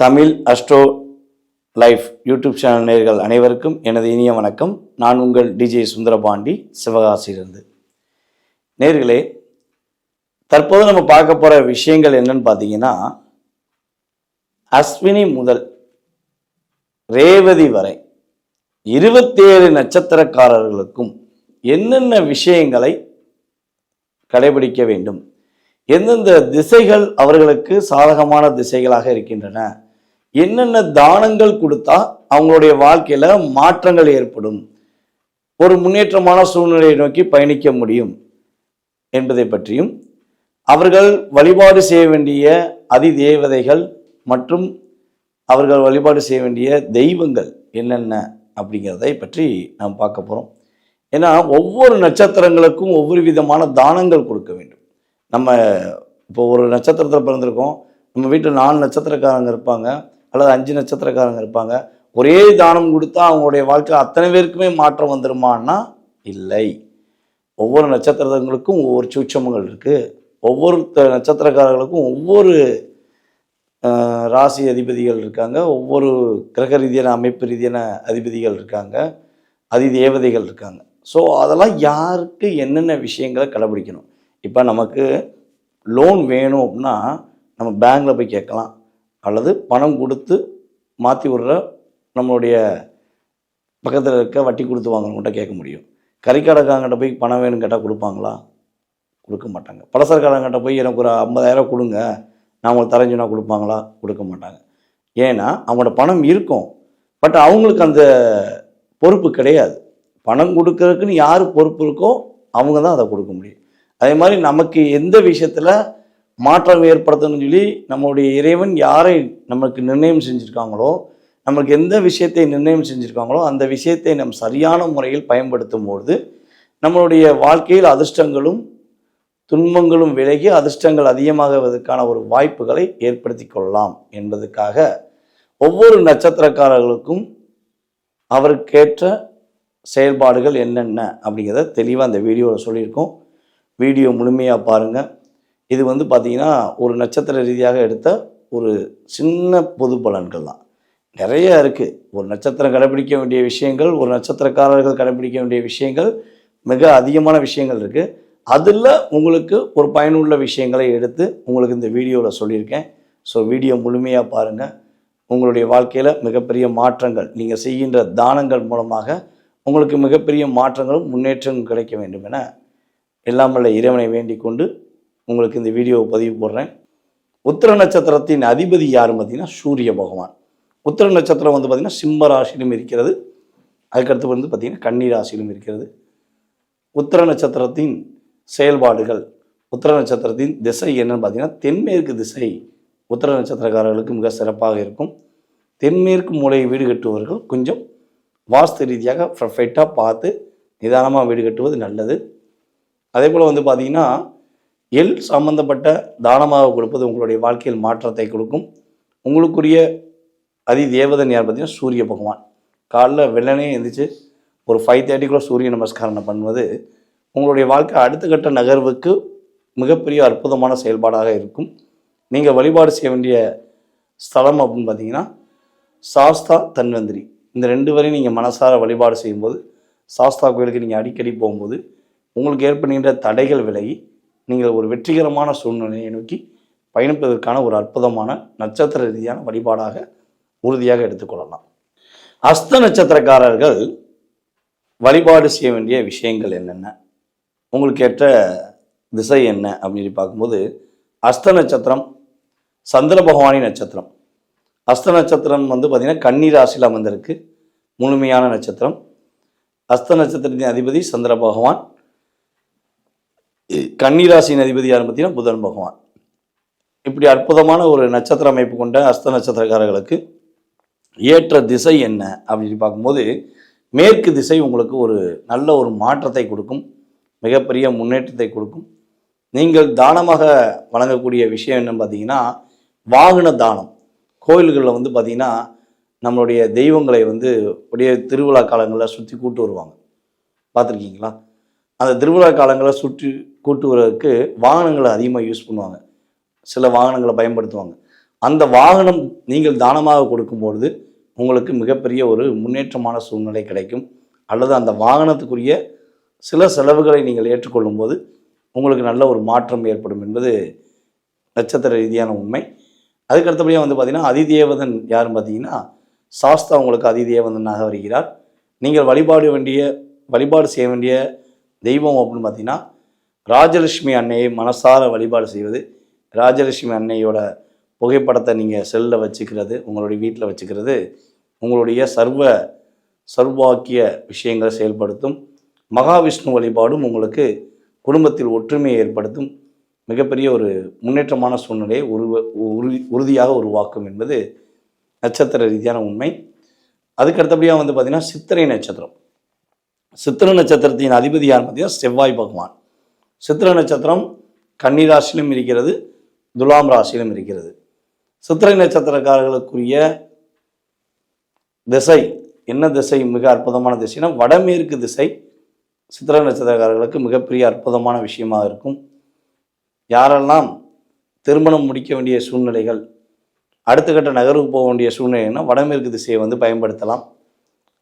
Tamil astro life YouTube channel நேர்கள் அனைவருக்கும் எனது இனிய வணக்கம். நான் உங்கள் டிஜே சுந்தரபாண்டி சிவகாசியிலிருந்து. நேர்களே தற்போது நம்ம பார்க்க போகிற விஷயங்கள் என்னன்னு பார்த்தீங்கன்னா அஸ்வினி முதல் ரேவதி வரை இருபத்தேழு நட்சத்திரக்காரர்களுக்கும் என்னென்ன விஷயங்களை கடைபிடிக்க வேண்டும்? எந்தெந்த திசைகள் அவர்களுக்கு சாதகமான திசைகளாக இருக்கின்றன? என்னென்ன தானங்கள் கொடுத்தா அவங்களுடைய வாழ்க்கையில மாற்றங்கள் ஏற்படும்? ஒரு முன்னேற்றமான சூழ்நிலையை நோக்கி பயணிக்க முடியும் என்பதை பற்றியும் அவர்கள் வழிபாடு செய்ய வேண்டிய அதி தேவதைகள் மற்றும் அவர்கள் வழிபாடு செய்ய வேண்டிய தெய்வங்கள் என்னென்ன அப்படிங்கிறதை பற்றி நாம் பார்க்க போகிறோம் ஏன்னா ஒவ்வொரு நட்சத்திரங்களுக்கும் ஒவ்வொரு விதமான தானங்கள் கொடுக்க வேண்டும். நம்ம இப்போ ஒரு நட்சத்திரத்தில் பிறந்திருக்கோம். நம்ம வீட்டில் நாலு நட்சத்திரக்காரங்க இருப்பாங்க. அல்லது அஞ்சு நட்சத்திரக்காரங்க இருப்பாங்க. ஒரே தானம் கொடுத்தா அவங்களுடைய வாழ்க்கை அத்தனை பேருக்குமே மாற்றம் வந்துருமான்னா? இல்லை. ஒவ்வொரு நட்சத்திரங்களுக்கும் ஒவ்வொரு சூட்சமங்கள் இருக்குது ஒவ்வொரு த- நட்சத்திரக்காரர்களுக்கும் ஒவ்வொரு ராசி அதிபதிகள் இருக்காங்க. ஒவ்வொரு கிரக ரீதியான அமைப்பு ரீதியான அதிபதிகள் இருக்காங்க. அதி தேவதைகள் இருக்காங்க. ஸோ அதெல்லாம் யாருக்கு என்னென்ன விஷயங்களை கடைபிடிக்கணும்? இப்போ நமக்கு லோன் வேணும் அப்படின்னா நம்ம பேங்க்கில் போய் கேட்கலாம். அல்லது பணம் கொடுத்து மாற்றி விடுற நம்மளுடைய பக்கத்தில் இருக்க வட்டி கொடுத்து வாங்குறவங்கள்ட்ட கேட்க முடியும். கறிக்கடைக்காரங்கிட்ட போய் பணம் வேணும்னு கேட்டால் கொடுப்பாங்களா? கொடுக்க மாட்டாங்க. பலசரக்காரங்கிட்ட போய் எனக்கு ஒரு ஐம்பதாயிரம் கொடுங்க. நான் உங்களுக்கு தரைஞ்சுனா கொடுப்பாங்களா? கொடுக்க மாட்டாங்க. ஏன்னா அவங்களோட பணம் இருக்கும். பட் அவங்களுக்கு அந்த பொறுப்பு கிடையாது. பணம் கொடுக்கறதுக்குன்னு யார் பொறுப்பு இருக்கோ அவங்க தான் அதை கொடுக்க முடியும். அதே மாதிரி நமக்கு எந்த விஷயத்தில் மாற்றம் ஏற்படுத்தணும்னு சொல்லி நம்மளுடைய இறைவன் யாரை நமக்கு நிர்ணயம் செஞ்சுருக்காங்களோ நமக்கு எந்த விஷயத்தை நிர்ணயம் செஞ்சுருக்காங்களோ அந்த விஷயத்தை நம் சரியான முறையில் பயன்படுத்தும் பொழுது நம்மளுடைய வாழ்க்கையில் அதிர்ஷ்டங்களும் துன்பங்களும் விலகி அதிர்ஷ்டங்கள் அதிகமாகுவதற்கான ஒரு வாய்ப்புகளை ஏற்படுத்தி கொள்ளலாம் என்பதற்காக ஒவ்வொரு நட்சத்திரக்காரர்களுக்கும் அவருக்கேற்ற செயல்பாடுகள் என்னென்ன அப்படிங்கிறத தெளிவாக அந்த வீடியோவில் சொல்லியிருக்கோம். வீடியோ முழுமையாக பாருங்கள் இது வந்து பார்த்திங்கன்னா ஒரு நட்சத்திர ரீதியாக எடுத்த ஒரு சின்ன பொது பலன்கள் தான். நிறைய இருக்குது ஒரு நட்சத்திரம் கடைபிடிக்க வேண்டிய விஷயங்கள் ஒரு நட்சத்திரக்காரர்கள் கடைபிடிக்க வேண்டிய விஷயங்கள் மிக அதிகமான விஷயங்கள் இருக்குது அதில் உங்களுக்கு ஒரு பயனுள்ள விஷயங்களை எடுத்து உங்களுக்கு இந்த வீடியோவில் சொல்லியிருக்கேன். ஸோ வீடியோ முழுமையாக பாருங்கள் உங்களுடைய வாழ்க்கையில் மிகப்பெரிய மாற்றங்கள் நீங்கள் செய்கின்ற தானங்கள் மூலமாக உங்களுக்கு மிகப்பெரிய மாற்றங்களும் முன்னேற்றங்களும் கிடைக்க வேண்டும் என எல்லாம் இறைவனை வேண்டிக் கொண்டு உங்களுக்கு இந்த வீடியோவை பதிவு போடுறேன். உத்திர நட்சத்திரத்தின் அதிபதி யாருன்னு பார்த்தீங்கன்னா சூரிய பகவான். உத்திர நட்சத்திரம் வந்து பார்த்திங்கன்னா சிம்ம ராசியிலும் இருக்கிறது. அதுக்கடுத்து வந்து பார்த்திங்கன்னா கன்னி ராசியிலும் இருக்கிறது. உத்திர நட்சத்திரத்தின் செயல்பாடுகள். உத்திர நட்சத்திரத்தின் திசை என்னன்னு பார்த்தீங்கன்னா தென்மேற்கு திசை உத்திர நட்சத்திரக்காரர்களுக்கு மிக சிறப்பாக இருக்கும். தென்மேற்கு மூலையை வீடு கட்டுபவர்கள் கொஞ்சம் வாஸ்து ரீதியாக பர்ஃபெக்டாக பார்த்து நிதானமாக வீடு கட்டுவது நல்லது. அதே போல் வந்து பார்த்திங்கன்னா எள் சம்பந்தப்பட்ட தானமாக கொடுப்பது உங்களுடைய வாழ்க்கையில் மாற்றத்தை கொடுக்கும். உங்களுக்குரிய அதி தேவதன் யார் பார்த்தீங்கன்னா சூரிய பகவான். காலைல வெள்ளனே எழுந்திரிச்சு ஒரு ஃபைவ் தேர்ட்டிக்குள்ளே சூரிய நமஸ்காரம் பண்ணுவது உங்களுடைய வாழ்க்கை அடுத்த கட்ட நகர்வுக்கு மிகப்பெரிய அற்புதமான செயல்பாடாக இருக்கும். நீங்கள் வழிபாடு செய்ய வேண்டிய ஸ்தலம் அப்படின்னு பார்த்தீங்கன்னா சாஸ்தா தன்வந்திரி. இந்த ரெண்டு வரையும் நீங்கள் மனசார வழிபாடு செய்யும்போது சாஸ்தா கோயிலுக்கு நீங்கள் அடிக்கடி போகும்போது உங்களுக்கு ஏற்படுகின்ற தடைகள் விலகி நீங்கள் ஒரு வெற்றிகரமான சூழ்நிலையை நோக்கி பயணிப்பதற்கான ஒரு அற்புதமான நட்சத்திர ரீதியான வழிபாடாக உறுதியாக எடுத்துக்கொள்ளலாம் அஸ்த நட்சத்திரக்காரர்கள் வழிபாடு செய்ய வேண்டிய விஷயங்கள் என்னென்ன? உங்களுக்கு ஏற்ற திசை என்ன? அப்படின்னு பார்க்கும்போது அஸ்த நட்சத்திரம் சந்திர பகவானி நட்சத்திரம். அஸ்த நட்சத்திரம் வந்து பார்த்திங்கன்னா கன்னி ராசியில் அமர்ந்திருக்கு. முழுமையான நட்சத்திரம். அஸ்த நட்சத்திரத்தின் அதிபதி சந்திர பகவான். கன்னிராசியின் அதிபதி பார்த்தீங்கன்னா புதன் பகவான். இப்படி அற்புதமான ஒரு நட்சத்திர அமைப்பு கொண்ட அஸ்த நட்சத்திரக்காரர்களுக்கு ஏற்ற திசை என்ன அப்படின்னு பார்க்கும்போது மேற்கு திசை உங்களுக்கு ஒரு நல்ல ஒரு மாற்றத்தை கொடுக்கும் மிகப்பெரிய முன்னேற்றத்தை கொடுக்கும். நீங்கள் தானமாக வழங்கக்கூடிய விஷயம் என்னன்னு பார்த்தீங்கன்னா வாகன தானம். கோயில்களில் வந்து பார்த்தீங்கன்னா நம்மளுடைய தெய்வங்களை வந்து அப்படியே திருவிழா காலங்களில் சுற்றி கூட்டு வருவாங்க. பார்த்துருக்கீங்களா? அந்த திருவிழா காலங்களில் சுற்றி கூட்டு வரதுக்கு வாகனங்களை அதிகமாக யூஸ் பண்ணுவாங்க. சில வாகனங்களை பயன்படுத்துவாங்க. அந்த வாகனம் நீங்கள் தானமாக கொடுக்கும்பொழுது உங்களுக்கு மிகப்பெரிய ஒரு முன்னேற்றமான சூழ்நிலை கிடைக்கும். அல்லது அந்த வாகனத்துக்குரிய சில செலவுகளை நீங்கள் ஏற்றுக்கொள்ளும் போது உங்களுக்கு நல்ல ஒரு மாற்றம் ஏற்படும் என்பது நட்சத்திர ரீதியான உண்மை. அதுக்கு அடுத்தபடியாக வந்து பார்த்தீங்கன்னா அதிதேவதன் யாருன்னு பார்த்தீங்கன்னா சாஸ்தா உங்களுக்கு அதிதேவதனாக வருகிறார். நீங்கள் வழிபாடு வேண்டிய வழிபாடு செய்ய வேண்டிய தெய்வம் அப்படின்னு பார்த்தீங்கன்னா ராஜலட்சுமி அன்னையை மனசார வழிபாடு செய்வது ராஜலட்சுமி அன்னையோட புகைப்படத்தை நீங்கள் செல்லில் வச்சுக்கிறது உங்களுடைய வீட்டில் வச்சுக்கிறது உங்களுடைய சர்வ சர்வாக்கிய விஷயங்களை செயல்படுத்தும் மகாவிஷ்ணு வழிபாடும் உங்களுக்கு குடும்பத்தில் ஒற்றுமையை ஏற்படுத்தும் மிகப்பெரிய ஒரு முன்னேற்றமான சூழ்நிலையை உருவ உறுதி உறுதியாக உருவாக்கும் என்பது நட்சத்திர ரீதியான உண்மை. அதுக்கு அடுத்தபடியாக வந்து பார்த்திங்கன்னா சித்திரை நட்சத்திரம். சித்திரை நட்சத்திரத்தின் அதிபதியார் பார்த்தீங்கன்னா செவ்வாய் பகவான். சித்திரை நட்சத்திரம் கன்னி ராசியிலும் இருக்கிறது துலாம் ராசியிலும் இருக்கிறது. சித்திரை நட்சத்திரக்காரர்களுக்குரிய திசை என்ன திசை? மிக அற்புதமான திசைனா வடமேற்கு திசை சித்திரை நட்சத்திரக்காரர்களுக்கு மிகப்பெரிய அற்புதமான விஷயமாக இருக்கும். யாரெல்லாம் திருமணம் முடிக்க வேண்டிய சூழ்நிலைகள் அடுத்த கட்ட நகருக்கு போக வேண்டிய சூழ்நிலைன்னா வடமேற்கு திசையை வந்து பயன்படுத்தலாம்.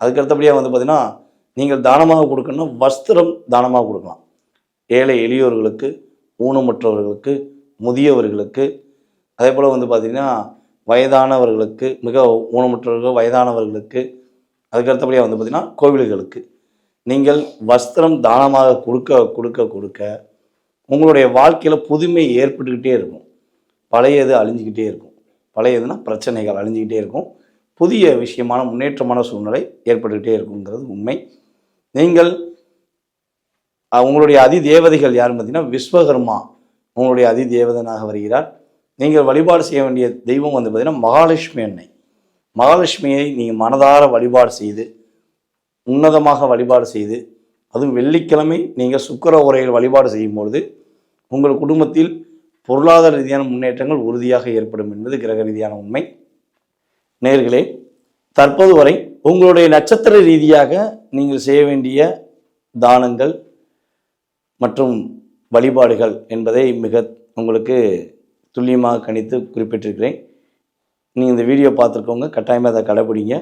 அதுக்கு அடுத்தபடியாக வந்து பார்த்திங்கன்னா நீங்கள் தானமாக கொடுக்கணும்னா வஸ்திரம் தானமாக கொடுக்கலாம். ஏழை எளியோர்களுக்கு ஊனமுற்றவர்களுக்கு முதியவர்களுக்கு அதே போல் வந்து பார்த்திங்கன்னா வயதானவர்களுக்கு மிக ஊனமுற்றவர்கள் வயதானவர்களுக்கு அதுக்கு அடுத்தபடியாக வந்து பார்த்திங்கன்னா கோவில்களுக்கு. நீங்கள் வஸ்திரம் தானமாக கொடுக்க கொடுக்க கொடுக்க உங்களுடைய வாழ்க்கையில் புதுமை ஏற்பட்டுக்கிட்டே இருக்கும். பழையது அழிஞ்சிக்கிட்டே இருக்கும். பழையதுன்னா பிரச்சனைகள் அழிஞ்சிக்கிட்டே இருக்கும். புதிய விஷயமான முன்னேற்றமான சூழ்நிலை ஏற்பட்டுக்கிட்டே இருக்குங்கிறது உண்மை. நீங்கள் உங்களுடைய அதி தேவதைகள் யாருன்னு பார்த்தீங்கன்னா விஸ்வகர்மா. உங்களுடைய அதி தேவதனாக வருகிறார். நீங்கள் வழிபாடு செய்ய வேண்டிய தெய்வம் வந்து பார்த்தீங்கன்னா மகாலட்சுமி அன்னை. மகாலட்சுமியை நீங்கள் மனதார வழிபாடு செய்து உன்னதமாக வழிபாடு செய்து அதுவும் வெள்ளிக்கிழமை நீங்கள் சுக்கிர உரையில் வழிபாடு செய்யும்பொழுது உங்கள் குடும்பத்தில் பொருளாதார ரீதியான முன்னேற்றங்கள் உறுதியாக ஏற்படும் என்பது கிரக ரீதியான உண்மை. நேர்களே தற்போது வரை உங்களுடைய நட்சத்திர ரீதியாக நீங்கள் செய்ய வேண்டிய தானங்கள் மற்றும் வழிபாடுகள் என்பதை மிக உங்களுக்கு துல்லியமாக கணித்து குறிப்பிட்டிருக்கிறேன். நீங்கள் இந்த வீடியோ பார்த்துருக்கவங்க கட்டாயமாக அதை கடைபிடிங்க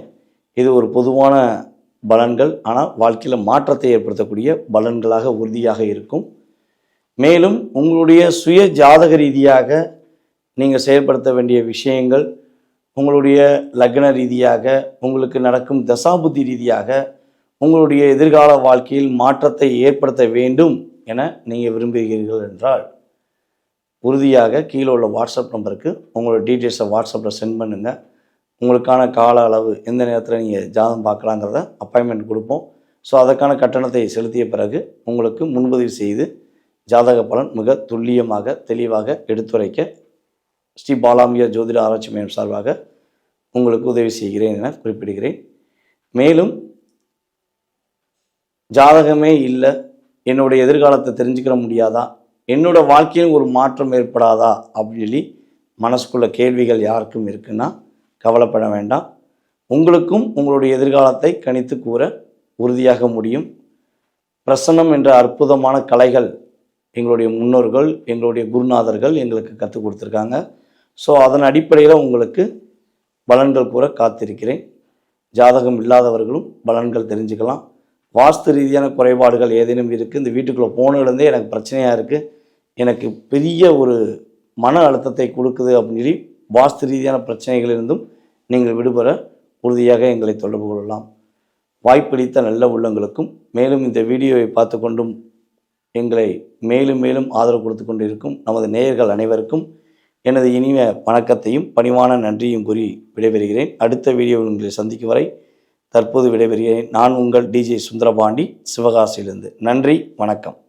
இது ஒரு பொதுவான பலன்கள். ஆனால் வாழ்க்கையில் மாற்றத்தை ஏற்படுத்தக்கூடிய பலன்களாக உறுதியாக இருக்கும். மேலும் உங்களுடைய சுய ஜாதக ரீதியாக நீங்கள் செயல்படுத்த வேண்டிய விஷயங்கள் உங்களுடைய லக்ன ரீதியாக உங்களுக்கு நடக்கும் தசாபுத்தி ரீதியாக உங்களுடைய எதிர்கால வாழ்க்கையில் மாற்றத்தை ஏற்படுத்த வேண்டும். என நீங்கள் விரும்புகிறீர்கள் என்றால் உறுதியாக கீழே உள்ள வாட்ஸ்அப் நம்பருக்கு உங்களோட டீட்டெயில்ஸை வாட்ஸ்அப்பில் சென்ட் பண்ணுங்கள் உங்களுக்கான கால அளவு எந்த நேரத்தில் நீங்கள் ஜாதகம் பார்க்கலாங்கிறத அப்பாயின்மெண்ட் கொடுப்போம். ஸோ அதற்கான கட்டணத்தை செலுத்திய பிறகு உங்களுக்கு முன்பதிவு செய்து ஜாதக பலன் மிக துல்லியமாக தெளிவாக எடுத்துரைக்க ஸ்ரீ பாலாம்பியா ஜோதிட ஆராய்ச்சி மையம் சார்பாக உங்களுக்கு உதவி செய்கிறேன் என குறிப்பிடுகிறேன். மேலும் ஜாதகமே இல்லை என்னுடைய எதிர்காலத்தை தெரிஞ்சுக்கிற முடியாதா? என்னோட வாழ்க்கையில் ஒரு மாற்றம் ஏற்படாதா? அப்படின்னு சொல்லி மனசுக்குள்ள கேள்விகள் யாருக்கும் இருக்குன்னா கவலைப்பட வேண்டாம். உங்களுக்கும் உங்களுடைய எதிர்காலத்தை கணித்து கூற உறுதியாக முடியும். பிரசன்னம் என்ற அற்புதமான கலைகள் எங்களுடைய முன்னோர்கள் எங்களுடைய குருநாதர்கள் எங்களுக்கு கற்றுக் கொடுத்துருக்காங்க. ஸோ அதன் அடிப்படையில் உங்களுக்கு பலன்கள் கூற காத்திருக்கிறேன். ஜாதகம் இல்லாதவர்களும் பலன்கள் தெரிஞ்சுக்கலாம். வாஸ்து ரீதியான குறைபாடுகள் ஏதேனும் இருக்குது இந்த வீட்டுக்குள்ளே போனதுலேருந்தே எனக்கு பிரச்சனையாக இருக்குது எனக்கு பெரிய ஒரு மன அழுத்தத்தை கொடுக்குது அப்படின்னு சொல்லி வாஸ்து ரீதியான பிரச்சனைகளிலிருந்தும் நீங்கள் விடுபெற உறுதியாக எங்களை தொடர்பு கொள்ளலாம். வாய்ப்பளித்த நல்ல உள்ளங்களுக்கும் மேலும் இந்த வீடியோவை பார்த்து கொண்டும் எங்களை மேலும் மேலும் ஆதரவு கொடுத்து கொண்டிருக்கும் நமது நேயர்கள் அனைவருக்கும் எனது இனிய வணக்கத்தையும் பணிவான நன்றியும் கூறி விடைபெறுகிறேன். அடுத்த வீடியோவில் உங்களை சந்திக்கும் வரை தற்போது விடைபெறுகிறேன். நான் உங்கள் டிஜே சுந்தரபாண்டி சிவகாசியிலிருந்து. நன்றி வணக்கம்.